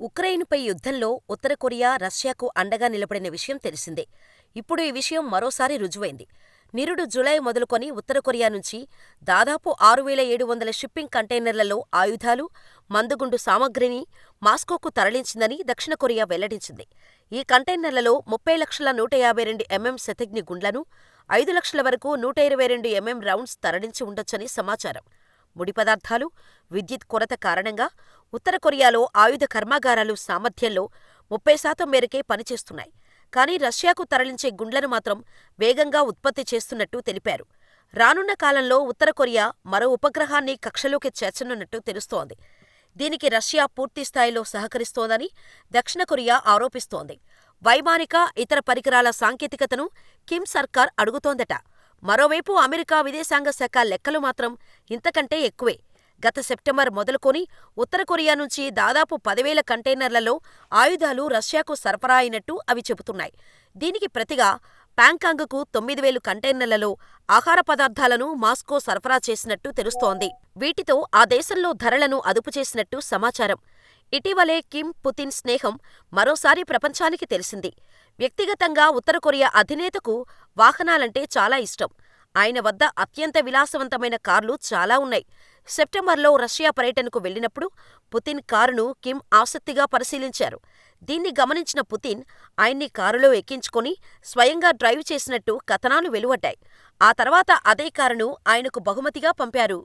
ఉక్రెయిన్పై యుద్ధంలో ఉత్తర కొరియా రష్యాకు అండగా నిలబడిన విషయం తెలిసిందే. ఇప్పుడు ఈ విషయం మరోసారి రుజువైంది. నిరుడు జులై మొదలుకొని ఉత్తర కొరియా నుంచి దాదాపు ఆరు వేల ఏడు వందల షిప్పింగ్ కంటైనర్లలో ఆయుధాలు, మందుగుండు సామగ్రిని మాస్కోకు తరలించిందని దక్షిణ కొరియా వెల్లడించింది. ఈ కంటైనర్లలో ముప్పై లక్షల నూట యాభై రెండు ఎంఎం శతఘ్ని గుండ్లను, ఐదు లక్షల వరకు నూట ఇరవై రెండు ఎంఎం రౌండ్స్ తరలించి ఉండొచ్చని సమాచారం. ముడి పదార్థాలు, విద్యుత్ కొరత కారణంగా ఉత్తర కొరియాలో ఆయుధ కర్మాగారాలు సామర్థ్యంలో ముప్పై శాతం మేరకే పనిచేస్తున్నాయి. కానీ రష్యాకు తరలించే గుండ్లను మాత్రం వేగంగా ఉత్పత్తి చేస్తున్నట్టు తెలిపారు. రానున్న కాలంలో ఉత్తర కొరియా మరో ఉపగ్రహాన్ని కక్షలోకి చేర్చనున్నట్టు తెలుస్తోంది. దీనికి రష్యా పూర్తిస్థాయిలో సహకరిస్తోందని దక్షిణ కొరియా ఆరోపిస్తోంది. వైమానిక, ఇతర పరికరాల సాంకేతికతను కిమ్ సర్కార్ అడుగుతోందట. మరోవైపు అమెరికా విదేశాంగ శాఖ లెక్కలు మాత్రం ఇంతకంటే ఎక్కువే. గత సెప్టెంబర్ మొదలుకొని ఉత్తర కొరియా నుంచి దాదాపు పదివేల కంటైనర్లలో ఆయుధాలు రష్యాకు సరఫరా అయినట్టు అవి చెబుతున్నాయి. దీనికి ప్రతిగా ప్యాంకాంగ్కు తొమ్మిది వేలు కంటైనర్లలో ఆహార పదార్థాలను మాస్కో సరఫరా చేసినట్టు తెలుస్తోంది. వీటితో ఆ దేశంలో ధరలను అదుపు చేసినట్టు సమాచారం. ఇటీవలే కిమ్, పుతిన్ స్నేహం మరోసారి ప్రపంచానికి తెలిసింది. వ్యక్తిగతంగా ఉత్తర కొరియా అధినేతకు వాహనాలంటే చాలా ఇష్టం. ఆయన వద్ద అత్యంత విలాసవంతమైన కార్లు చాలా ఉన్నాయి. సెప్టెంబర్లో రష్యా పర్యటనకు వెళ్ళినప్పుడు పుతిన్ కారును కిమ్ ఆసక్తిగా పరిశీలించారు. దీన్ని గమనించిన పుతిన్ ఆయన్ని కారులో ఎక్కించుకుని స్వయంగా డ్రైవ్ చేసినట్టు కథనాలు వెలువడ్డాయి. ఆ తర్వాత అదే కారును ఆయనకు బహుమతిగా పంపారు.